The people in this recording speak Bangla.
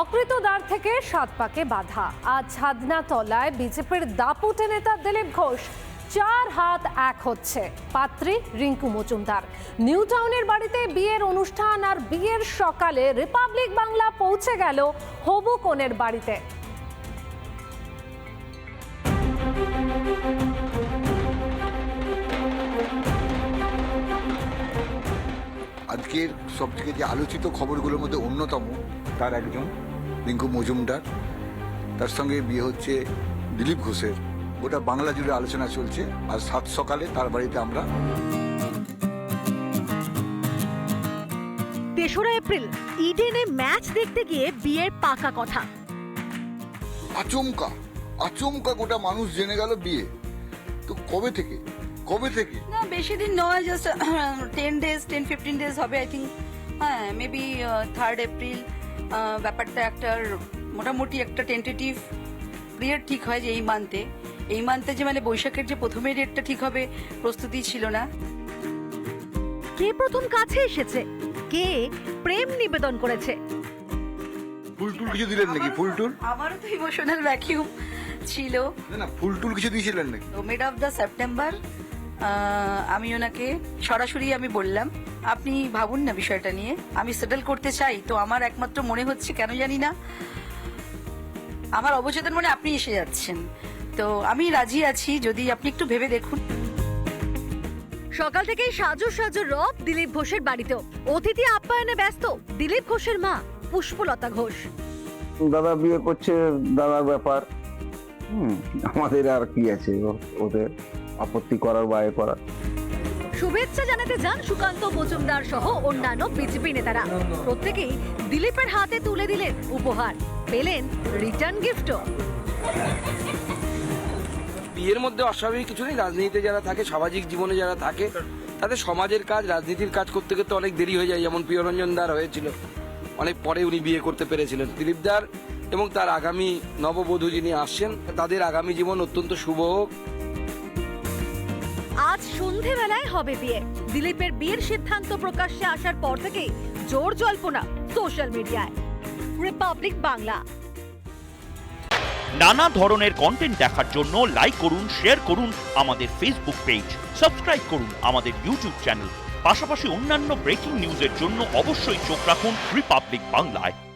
অকৃতদার থেকে সাত পাকে বাধা। আজ ছাদনা তলায় বিজেপির দাপুটে নেতা দিলীপ ঘোষ, চার হাত এক হচ্ছে। পাত্রী রিঙ্কু মজুমদার। নিউ টাউনের বাড়িতে বিয়ের অনুষ্ঠান আর বিয়ের সকালে রিপাবলিক বাংলা পৌঁছে গেল হবু কনের বাড়িতে। আজকের সবথেকে যে আলোচিত খবরগুলোর মধ্যে অন্যতম তার একজন রিঙ্কু মজুমদার। তার সঙ্গে বিয়ে হচ্ছে দিলীপ ঘোষের। গোটা বাংলা জুড়ে আলোচনা চলছে আর সাত সকালে তার বাড়িতে আমরা। তেসরা এপ্রিল ইডেনে ম্যাচ দেখতে গিয়ে বিয়ের পাকা কথা। আচমকা আচমকা গোটা মানুষ জেনে গেল বিয়ে। তো কবে থেকে? কবে থেকে? না বেশি দিন নয় just ten days ten fifteen days হবে আই থিঙ্ক হ্যাঁ মেবি থার্ড এপ্রিল ব্যাপারটা একটা মোটামুটি একটা টেন্টেটিভ পিরিয়ড ঠিক হয় যে এই মান্থে এই মান্থে যে মানে বৈশাখের যে প্রথমের ডেটটা ঠিক হবে প্রস্তুতি ছিল না। কে প্রথম কাছে এসেছে? কে প্রেম নিবেদন করেছে? ফুল টুল কিছু দিলেন নাকি? ফুল টুল আমারও তো ইমোশনাল ভ্যাকিউম ছিল। না না ফুল টুল কিছু দিয়েছিলেন নাকি? তো মিড অফ দ্য সেপ্টেম্বর আমি ওনাকে সরাসরি আমি বললাম আপনি ভাবুন না বিষয়টা নিয়ে। আমি সেটেল করতে চাই। তো আমার একমাত্র মনে হচ্ছে কেন জানি না আমার অবচেতন মনে আপনি এসে যাচ্ছেন। তো আমি রাজি আছি যদি আপনি একটু ভেবে দেখুন। সকাল থেকেই সাজু সাজু রব দিলীপ ঘোষের বাড়িতেও অতিথি আপ্যায়নে ব্যস্ত দিলীপ ঘোষের মা পুষ্পলতা ঘোষ। দাদা বিয়ে করছে দাদার ব্যাপার। হুম আমাদের আর কি আছে ওদের? আপত্তি করার বা এ করার। শুভেচ্ছা জানাতে যান সুকান্ত মজুমদার সহ অন্যান্য বিজেপি নেতারা। প্রত্যেকেই দিলীপের হাতে তুলে দিলেন উপহার। পেলেন রিটার্ন গিফটও। বিয়ের মধ্যে অস্বাভাবিক কিছু নেই। রাজনীতিতে যারা থাকে সামাজিক জীবনে যারা থাকে তাদের সমাজের কাজ রাজনীতির কাজ করতে করতে অনেক দেরি হয়ে যায়। যেমন প্রিয়রঞ্জন দার হয়েছিল। অনেক পরে উনি বিয়ে করতে পেরেছিলেন। দিলীপ দার এবং তার আগামী নববধূ যিনি আসছেন তাদের আগামী জীবন অত্যন্ত শুভ হোক। আজ সন্ধেবেলায় হবে বিয়ে। দিলীপের বিয়ের সিদ্ধান্ত প্রকাশ্যে আসার পর থেকেই জোর জল্পনা সোশ্যাল মিডিয়ায়। রিপাবলিক বাংলা। নানা ধরনের কন্টেন্ট দেখার জন্য লাইক করুন শেয়ার করুন আমাদের ফেসবুক পেজ সাবস্ক্রাইব করুন আমাদের ইউটিউব চ্যানেল পাশাপাশি অন্যান্য ব্রেকিং নিউজের জন্য অবশ্যই চোখ রাখুন রিপাবলিক বাংলায়